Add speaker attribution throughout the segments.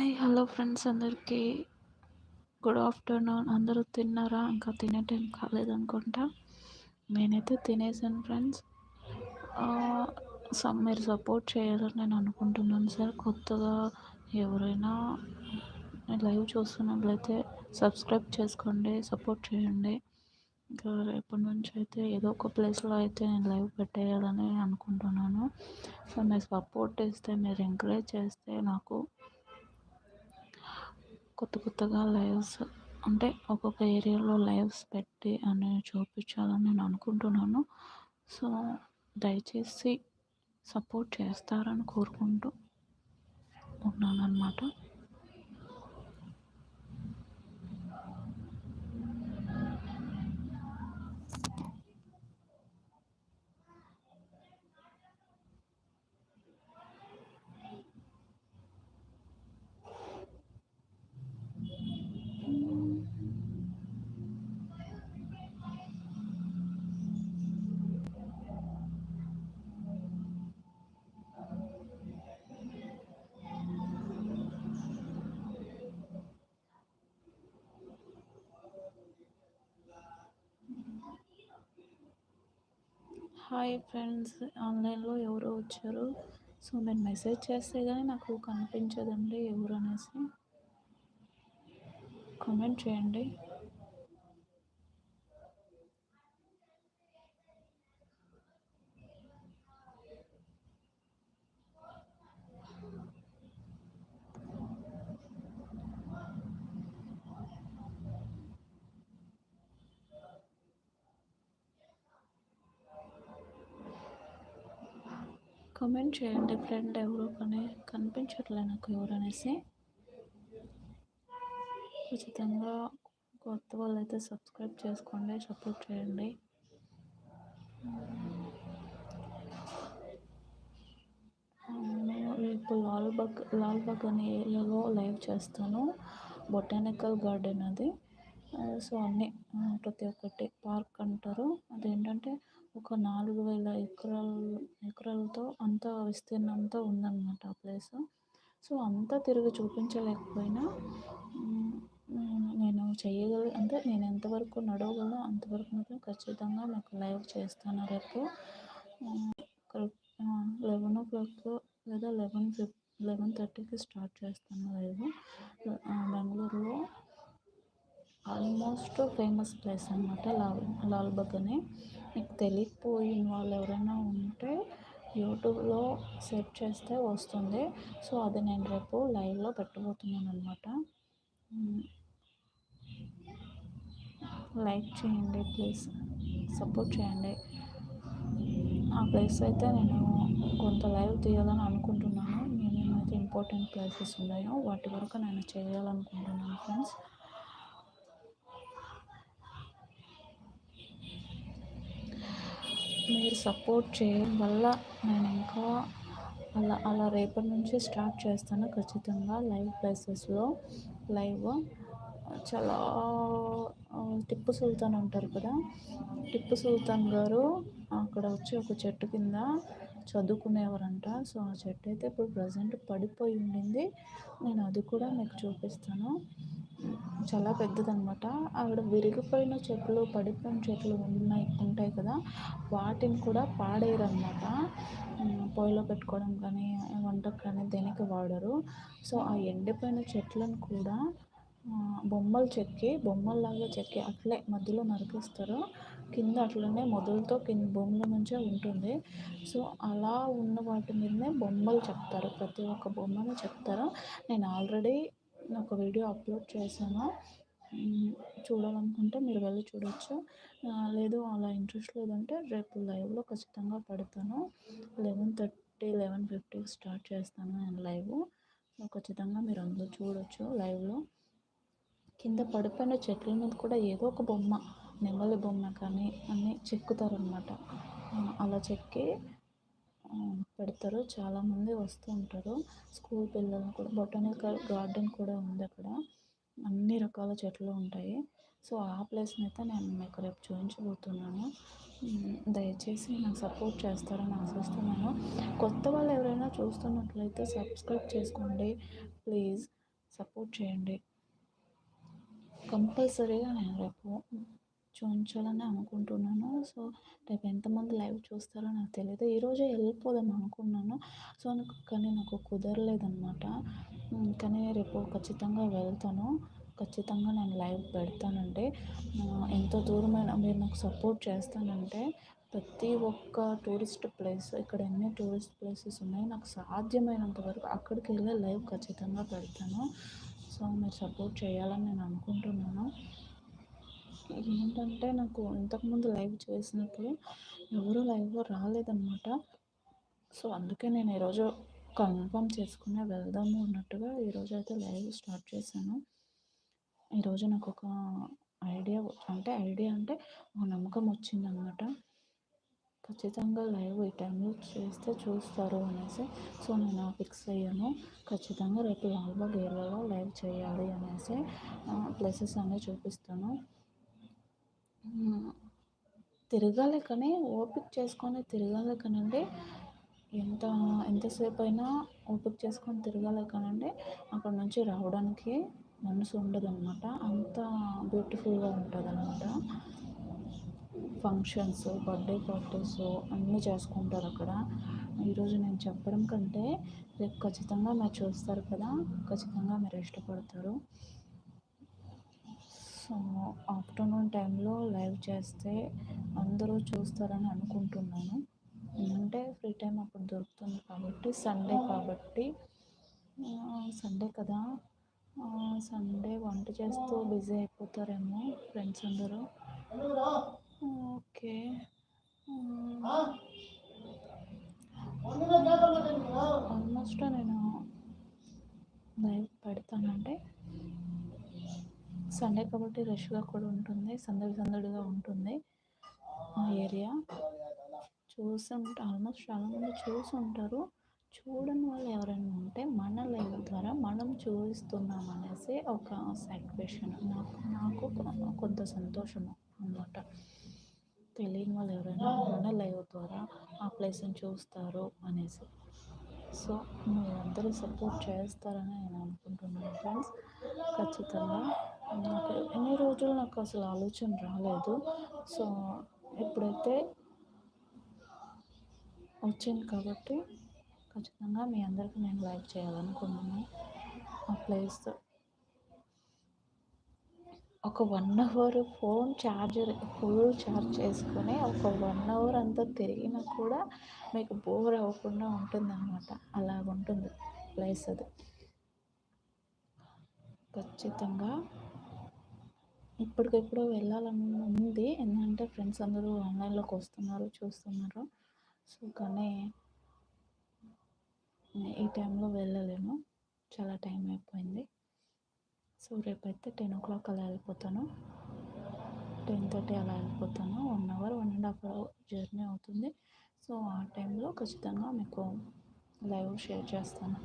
Speaker 1: Hi hello friends అందరికీ. Good afternoon. అందరూ తిన్నారా? ఇంకా తినే టైం కాలేదనుకుంటా. నేనైతే తినేసాను ఫ్రెండ్స్. సమ్ మీరు సపోర్ట్ చేయాలని నేను అనుకుంటున్నాను సార్. కొత్తగా ఎవరైనా లైవ్ చూస్తున్నట్లయితే సబ్స్క్రైబ్ చేసుకోండి సపోర్ట్ చేయండి. ఇంకా రేపటి నుంచి అయితే ఏదో ఒక ప్లేస్లో అయితే నేను లైవ్ పెట్టేయాలని అనుకుంటున్నాను. సో మీరు సపోర్ట్ ఇస్తే మీరు ఎంకరేజ్ చేస్తే నాకు కొత్త కొత్తగా లైవ్స్ అంటే ఒక్కొక్క ఏరియాలో లైవ్స్ పెట్టి అని చూపించాలని నేను అనుకుంటున్నాను. సో దయచేసి సపోర్ట్ చేస్తారని కోరుకుంటూ ఉన్నాను హాయ్ ఫ్రెండ్స్ ఆన్లైన్లో ఎవరో వచ్చారు. సో నేను మెసేజ్ చేస్తే కానీ నాకు కనిపించదండి ఎవరు అనేసి కామెంట్ చేయండి. కమెంట్ చేయండి ఫ్రెండ్ ఎవరు కానీ కనిపించట్లే నాకు ఎవరు అనేసి ఖచ్చితంగా కొత్త వాళ్ళు అయితే సబ్స్క్రైబ్ చేసుకోండి సపోర్ట్ చేయండి. రేపు లాల్బాగ్ లాల్బాగ్ అనే ఏరియాలో లైవ్ చేస్తాను. బొటానికల్ గార్డెన్ అది. సో అన్నీ ప్రతి ఒక్కటి పార్క్ అంటారు. అదేంటంటే ఒక నాలుగు వేల ఎకరాలు ఎకరాలతో అంత విస్తీర్ణంతో ఉందన్నమాట ఆ ప్లేస్. సో అంతా తిరిగి చూపించలేకపోయినా నేను చేయగల అంటే నేను ఎంతవరకు నడవగలను అంతవరకు మాత్రం ఖచ్చితంగా నాకు లైవ్ చేస్తాను రేపు. లెవెన్ ఓ క్లాక్ లేదా లెవెన్ ఫిఫ్ లెవెన్ థర్టీకి స్టార్ట్ చేస్తాను లైవ్. బెంగళూరులో ఆల్మోస్ట్ ఫేమస్ ప్లేస్ అనమాట లాల్ లాల్బాగ్ అని మీకు తెలియకపోయిన వాళ్ళు ఎవరైనా ఉంటే యూట్యూబ్లో సెర్చ్ చేస్తే వస్తుంది. సో అది నేను రేపు లైవ్లో పెట్టబోతున్నాను అనమాట లైక్ చేయండి ప్లీజ్. సపోర్ట్ చేయండి. ఆ ప్లేస్ అయితే నేను కొంత లైవ్ తీయాలని అనుకుంటున్నాను. నేనేమైతే ఇంపార్టెంట్ ప్లేసెస్ ఉన్నాయో వాటి వరకు నేను చేయాలనుకుంటున్నాను ఫ్రెండ్స్. మీరు సపోర్ట్ చేయడం వల్ల నేను ఇంకా అలా అలా రేపటి నుంచి స్టార్ట్ చేస్తాను ఖచ్చితంగా లైవ్ ప్లేసెస్లో. లైవ్ చాలా టిప్పు సుల్తాన్ ఉంటారు కదా? టిప్పు సుల్తాన్ గారు అక్కడ వచ్చి ఒక చెట్టు కింద చదువుకునేవారంట. సో ఆ చెట్టు అయితే ఇప్పుడు ప్రజెంట్ పడిపోయి ఉండింది. నేను అది కూడా మీకు చూపిస్తాను. చాలా పెద్దదనమాట. ఆవిడ విరిగిపోయిన చెట్లు పడిపోయిన చెట్లు ఉన్నాయి ఉంటాయి కదా. వాటిని కూడా పాడేయరనమాట. పొయ్యిలో పెట్టుకోవడం కానీ వంటకు కానీ దేనికి వాడరు. సో ఆ ఎండిపోయిన చెట్లను కూడా బొమ్మలు చెక్కి బొమ్మల్లాగా చెక్కి అట్లే మధ్యలో నరికిస్తారు. కింద అట్లనే మొదలతో కింద భూమిలో నుంచే ఉంటుంది. సో అలా ఉన్న వాటి మీదనే బొమ్మలు చెప్తారు. ప్రతి ఒక్క బొమ్మను చెప్తారు. నేను ఆల్రెడీ ఒక వీడియో అప్లోడ్ చేశాను. చూడాలనుకుంటే మీరు వెళ్ళి చూడవచ్చు లేదు అలా ఇంట్రెస్ట్ లేదంటే రేపు లైవ్లో ఖచ్చితంగా పెడతాను. లెవెన్ థర్టీ లెవెన్ ఫిఫ్టీకి స్టార్ట్ చేస్తాను నేను లైవ్. ఖచ్చితంగా మీరు అందులో చూడొచ్చు లైవ్లో. కింద పడిపోయిన చెట్ల మీద కూడా ఏదో ఒక బొమ్మ. నెమలి బొమ్మ కానీ అన్నీ చెక్కుతారనమాట అలా చెక్కి పెడతారు. చాలామంది వస్తూ ఉంటారు. స్కూల్ పిల్లలు కూడా బొటానికల్ గార్డెన్ కూడా ఉంది అక్కడ. అన్ని రకాల చెట్లు ఉంటాయి. సో ఆ ప్లేస్ని అయితే నేను మీకు రేపు చూపించబోతున్నాను. దయచేసి నాకు సపోర్ట్ చేస్తారని ఆశిస్తున్నాను. కొత్త వాళ్ళు ఎవరైనా చూస్తున్నట్లయితే సబ్స్క్రైబ్ చేసుకోండి. ప్లీజ్ సపోర్ట్ చేయండి. కంపల్సరీగా నేను రేపు చూపించాలని అనుకుంటున్నాను. సో రేపు ఎంతమంది లైవ్ చూస్తారో నాకు తెలియదు ఈరోజే వెళ్ళిపోదాం అనుకున్నాను. సో నాకు కానీ నాకు కుదరలేదన్నమాట. కానీ రేపు ఖచ్చితంగా వెళ్తాను. ఖచ్చితంగా నేను లైవ్ పెడతానంటే ఎంత దూరమైనా మీరు నాకు సపోర్ట్ చేస్తానంటే ప్రతి ఒక్క టూరిస్ట్ ప్లేస్ ఇక్కడ ఎన్ని టూరిస్ట్ ప్లేసెస్ ఉన్నాయి నాకు సాధ్యమైనంత వరకు అక్కడికి వెళ్ళి లైవ్ ఖచ్చితంగా పెడతాను. సో మీరు సపోర్ట్ చేయాలని నేను అనుకుంటున్నాను. ఏంటంటే నాకు ఇంతకుముందు లైవ్ చేసినప్పుడు ఎవరు లైవ్ రాలేదన్నమాట. సో అందుకే నేను ఈరోజు కన్ఫర్మ్ చేసుకునే వెళ్దాము అన్నట్టుగా ఈరోజు అయితే లైవ్ స్టార్ట్ చేశాను. ఈరోజు నాకు ఒక ఐడియా అంటే ఐడియా అంటే ఒక నమ్మకం వచ్చిందనమాట ఖచ్చితంగా లైవ్ ఈ టైంలో చేస్తే చూస్తారు అనేసి. సో నేను ఫిక్స్ అయ్యాను. ఖచ్చితంగా రేపు లాల్బాగ్ ఏరియాలో లైవ్ చేయాలి అనేసి ప్లేసెస్ అన్నీ చూపిస్తాను. తిరగాలి కానీ ఓపిక చేసుకొని తిరగాలి కానండి. ఎంత ఎంతసేపు అయినా ఓపిక చేసుకొని తిరగాలి కానండి అక్కడ నుంచి రావడానికి మనసు ఉండదన్నమాట. అంత బ్యూటిఫుల్గా ఉంటుందన్నమాట. ఫంక్షన్స్ బర్త్డే పార్టీస్ అన్నీ చేసుకుంటారు అక్కడ. ఈరోజు నేను చెప్పడం కంటే రేపు ఖచ్చితంగా మీరు చూస్తారు కదా ఖచ్చితంగా మీరు ఇష్టపడతారు. ఆఫ్టర్నూన్ టైంలో లైవ్ చేస్తే అందరూ చూస్తారని అనుకుంటున్నాను. అంటే ఫ్రీ టైం అప్పుడు దొరుకుతుంది కాబట్టి సండే కాబట్టి సండే కదా. సండే వంట చేస్తూ బిజీ అయిపోతారేమో ఫ్రెండ్స్ అందరూ. ఓకే. ఆల్మోస్ట్ నేను లైవ్ పెడతానంటే సండే కాబట్టి రష్గా కూడా ఉంటుంది. సందడి సందడిగా ఉంటుంది ఆ ఏరియా. చూసి ఉంటే ఆల్మోస్ట్ చాలామంది చూసి ఉంటారు చూడని వాళ్ళు ఎవరైనా ఉంటే మన లైవ్ ద్వారా మనం చూపిస్తున్నాం అనేసి ఒక సాటిస్ఫాక్షన్ నాకు నాకు కొంత సంతోషము అనమాట తెలియని వాళ్ళు ఎవరైనా మన లైవ్ ద్వారా ఆ ప్లేస్ని చూస్తారు అనేసి. సో మీరందరూ సపోర్ట్ చేస్తారని నేను అనుకుంటున్నాను ఫ్రెండ్స్ ఖచ్చితంగా నాకు ఎన్ని రోజులు నాకు అసలు ఆలోచన రాలేదు. సో ఇప్పుడైతే వచ్చింది కాబట్టి ఖచ్చితంగా మీ అందరికీ నేను లైక్ చేయాలనుకున్నాను ఆ ప్లేస్ ఒక one hour phone charger full charge చేసుకొని ఒక వన్ అవర్ అంతా తిరిగినా కూడా మీకు బోర్ అవ్వకుండా ఉంటుంది అనమాట అలా ఉంటుంది ప్లేస్ అది. ఖచ్చితంగా ఇప్పటికెప్పుడు వెళ్ళాలని ఉంది ఎందుకంటే ఫ్రెండ్స్ అందరూ ఆన్లైన్లోకి వస్తున్నారు చూస్తున్నారు. సో కానీ ఈ టైంలో వెళ్ళలేను చాలా టైం అయిపోయింది. సో రేపైతే టెన్ ఓ క్లాక్ అలా వెళ్ళిపోతాను. టెన్ థర్టీ అలా వెళ్ళిపోతాను. One hour one and half hour journey అవుతుంది. సో ఆ టైంలో ఖచ్చితంగా మీకు లైవ్ షేర్ చేస్తాను.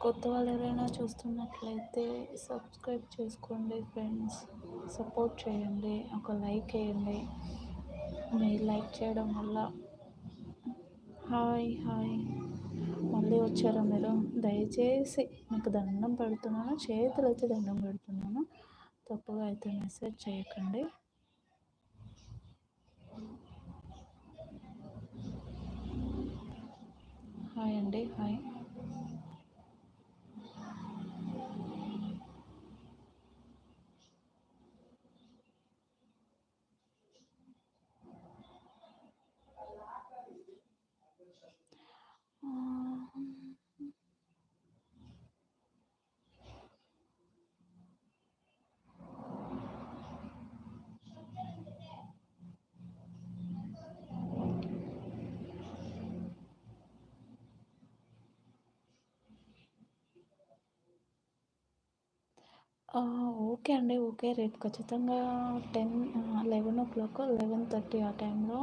Speaker 1: కొత్త వాళ్ళు ఎవరైనా చూస్తున్నట్లయితే సబ్స్క్రైబ్ చేసుకోండి ఫ్రెండ్స్. సపోర్ట్ చేయండి. ఒక లైక్ వేయండి. మీరు లైక్ చేయడం వల్ల హాయ్ హాయ్. మళ్ళీ వచ్చారా మీరు? దయచేసి మీకు దండం పెడుతున్నాను. చేతులు అయితే దండం పెడుతున్నాను. తప్పుగా అయితే మెసేజ్ చేయకండి. హాయ్ అండి. హాయ్. ఓకే అండి ఓకే. రేపు ఖచ్చితంగా ten eleven o'clock eleven thirty ఆ టైంలో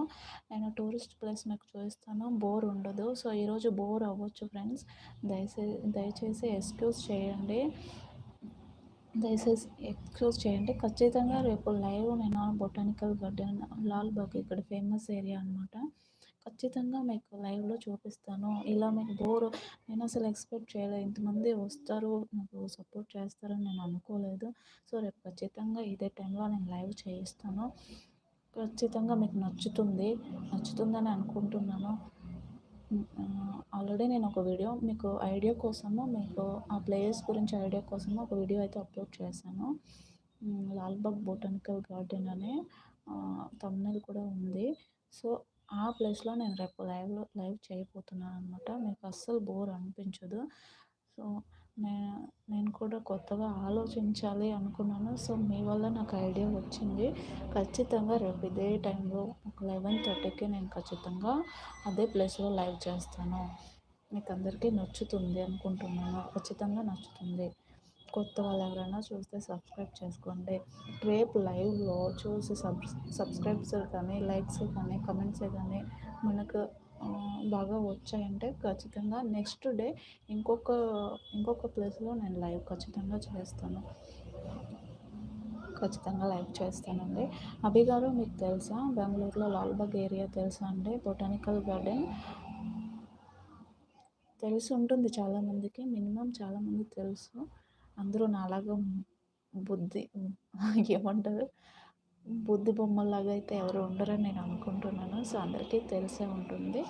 Speaker 1: నేను టూరిస్ట్ ప్లేస్ మీకు చూపిస్తాను. బోర్ ఉండదు. సో ఈరోజు బోర్ అవ్వచ్చు ఫ్రెండ్స్. దయచేసి దయచేసి ఎక్స్క్యూజ్ చేయండి. దయచేసి ఎక్స్క్యూజ్ చేయండి. ఖచ్చితంగా రేపు లైవ్ నేను బొటానికల్ గార్డెన్ లాల్బాగ్ ఇక్కడ ఫేమస్ ఏరియా అనమాట ఖచ్చితంగా మీకు లైవ్లో చూపిస్తాను. ఇలా మీకు బోర్ నేను అసలు ఎక్స్పెక్ట్ చేయలేదు. ఇంతమంది వస్తారు నాకు సపోర్ట్ చేస్తారని నేను అనుకోలేదు. సో రేపు ఖచ్చితంగా ఇదే టైంలో నేను లైవ్ చేయిస్తాను. ఖచ్చితంగా మీకు నచ్చుతుంది. నచ్చుతుందని అనుకుంటున్నాను. ఆల్రెడీ నేను ఒక వీడియో మీకు ఐడియా కోసము మీకు ఆ ప్లేయర్స్ గురించి ఐడియా కోసము ఒక వీడియో అయితే అప్లోడ్ చేశాను. లాల్బాగ్ బొటానికల్ గార్డెన్ అనే తమిళ కూడా ఉంది. సో ఆ ప్లేస్లో నేను రేపు లైవ్లో లైవ్ చేయబోతున్నాను అనమాట మీకు అస్సలు బోర్ అనిపించదు. సో నేను నేను కూడా కొత్తగా ఆలోచించాలి అనుకున్నాను. సో మీ వల్ల నాకు ఐడియా వచ్చింది. ఖచ్చితంగా రేపు ఇదే టైంలో ఒక లెవెన్ థర్టీకి నేను ఖచ్చితంగా అదే ప్లేస్లో లైవ్ చేస్తాను. మీకు అందరికీ నచ్చుతుంది అనుకుంటున్నాను. ఖచ్చితంగా నచ్చుతుంది. కొత్త వాళ్ళు ఎవరైనా చూస్తే సబ్స్క్రైబ్ చేసుకోండి. రేపు లైవ్లో చూసి సబ్ సబ్స్క్రైబ్స్ కానీ లైక్స్ కానీ కమెంట్స్ కానీ మనకు బాగా వచ్చాయంటే ఖచ్చితంగా నెక్స్ట్ డే ఇంకొక ఇంకొక ప్లేస్లో నేను లైవ్ ఖచ్చితంగా చేస్తాను. ఖచ్చితంగా లైవ్ చేస్తానండి. అభి గారు మీకు తెలుసా? బెంగళూరులో లాల్బాగ్ ఏరియా తెలుసా అండి? Botanical garden. తెలిసి ఉంటుంది చాలామందికి మినిమం చాలామంది తెలుసు. అందరూ నాలాగా బుద్ధి ఏమంటారు? బుద్ధి బొమ్మలాగా అయితే ఎవరు ఉండరని నేను అనుకుంటున్నాను. సో అందరికీ తెలిసే ఉంటుంది.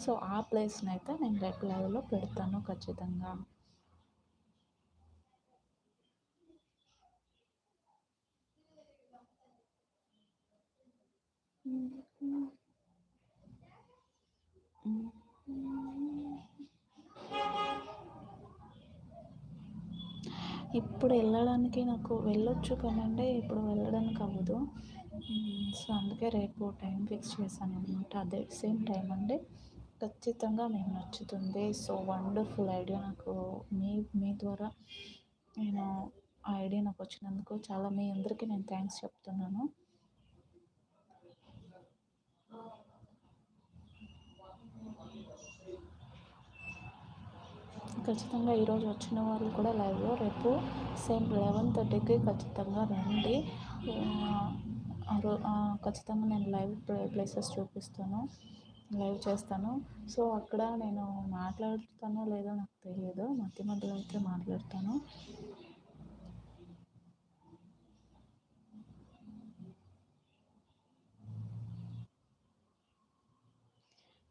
Speaker 1: సో ఆ ప్లేస్ని అయితే నేను రేపు లైవ్లో పెడతాను ఖచ్చితంగా. ఇప్పుడు వెళ్ళడానికి నాకు వెళ్ళొచ్చు కానండి ఇప్పుడు వెళ్ళడానికి అవ్వదు. సో అందుకే రేపు టైం ఫిక్స్ చేశాను అనమాట అదే సేమ్ టైం అండి. ఖచ్చితంగా మీకు నచ్చుతుంది. సో వండర్ఫుల్ ఐడియా నాకు. మీ మీ ద్వారా నేను ఆ ఐడియా నాకు వచ్చినందుకు చాలా మీ అందరికీ నేను థ్యాంక్స్ చెప్తున్నాను. ఖచ్చితంగా ఈరోజు వచ్చిన వాళ్ళు కూడా లైవ్లో రేపు సేమ్ లెవెన్ థర్టీకి ఖచ్చితంగా రండి. ఖచ్చితంగా నేను లైవ్ ప్లేసెస్ చూపిస్తాను లైవ్ చేస్తాను. సో అక్కడ నేను మాట్లాడుతానో లేదో నాకు తెలియదు. మధ్య మధ్యలో అయితే మాట్లాడతాను.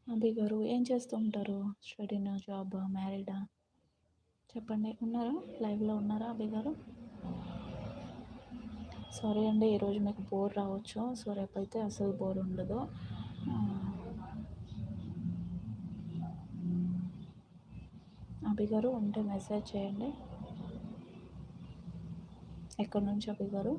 Speaker 1: అభి గారు ఏం చేస్తూ ఉంటారు? స్టడీనా జాబా మ్యారీడా? చెప్పండి. ఉన్నారా? లైవ్లో ఉన్నారా అభి గారు? సారీ అండి ఈరోజు మీకు బోర్ రావచ్చు. సో రేపైతే అసలు బోర్ ఉండదు. అభి గారు ఉంటే మెసేజ్ చేయండి. ఎక్కడి నుంచి అభి గారు?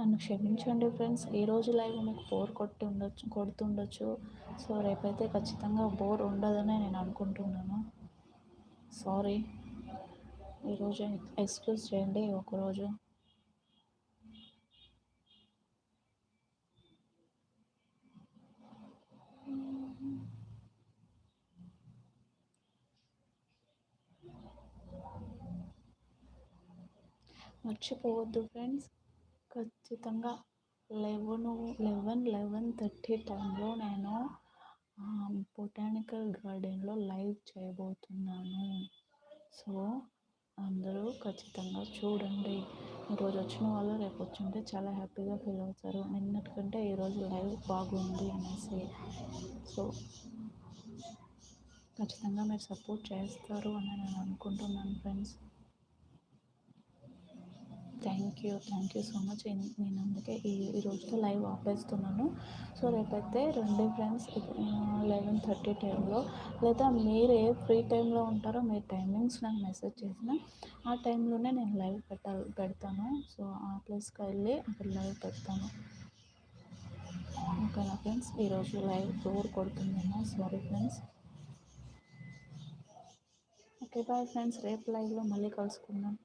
Speaker 1: నన్ను క్షమించండి ఫ్రెండ్స్. ఈ రోజు లైవ్ మీకు బోర్ కొట్టి ఉండొచ్చు కొడుతుండొచ్చు సో రేపైతే ఖచ్చితంగా బోర్ ఉండదని నేను అనుకుంటున్నాను. సారీ. ఈరోజు ఎక్స్క్యూజ్ చేయండి ఒకరోజు. మర్చిపోవద్దు ఫ్రెండ్స్. ఖచ్చితంగా లెవెను లెవెన్ లెవెన్ థర్టీ టైంలో నేను బొటానికల్ గార్డెన్లో లైవ్ చేయబోతున్నాను. సో అందరూ ఖచ్చితంగా చూడండి. ఈరోజు వచ్చిన వాళ్ళు రేపు వచ్చింటే చాలా హ్యాపీగా ఫీల్ అవుతారు. నిన్నటికంటే ఈరోజు లైవ్ బాగుంది అనేసి. సో ఖచ్చితంగా మీరు సపోర్ట్ చేస్తారు అని నేను అనుకుంటున్నాను friends. Thank you thank you so much. నేను అందుకే ఈ ఈ రోజుతో లైవ్ ఆపేస్తున్నాను. సో రేపైతే రెండు ఫ్రెండ్స్ లెవెన్ థర్టీ టైంలో లేదా మీరు ఏ ఫ్రీ టైంలో ఉంటారో మీ టైమింగ్స్ నాకు మెసేజ్ చేసిన ఆ టైంలోనే నేను లైవ్ పెట్టాలి పెడతాను. సో ఆ ప్లేస్కి వెళ్ళి అక్కడ లైవ్ పెడతాను. ఓకేనా ఫ్రెండ్స్ ఈరోజు live door కొడుతుందేమో. Sorry friends okay bye friends రేపు లైవ్లో మళ్ళీ కలుసుకుందాం.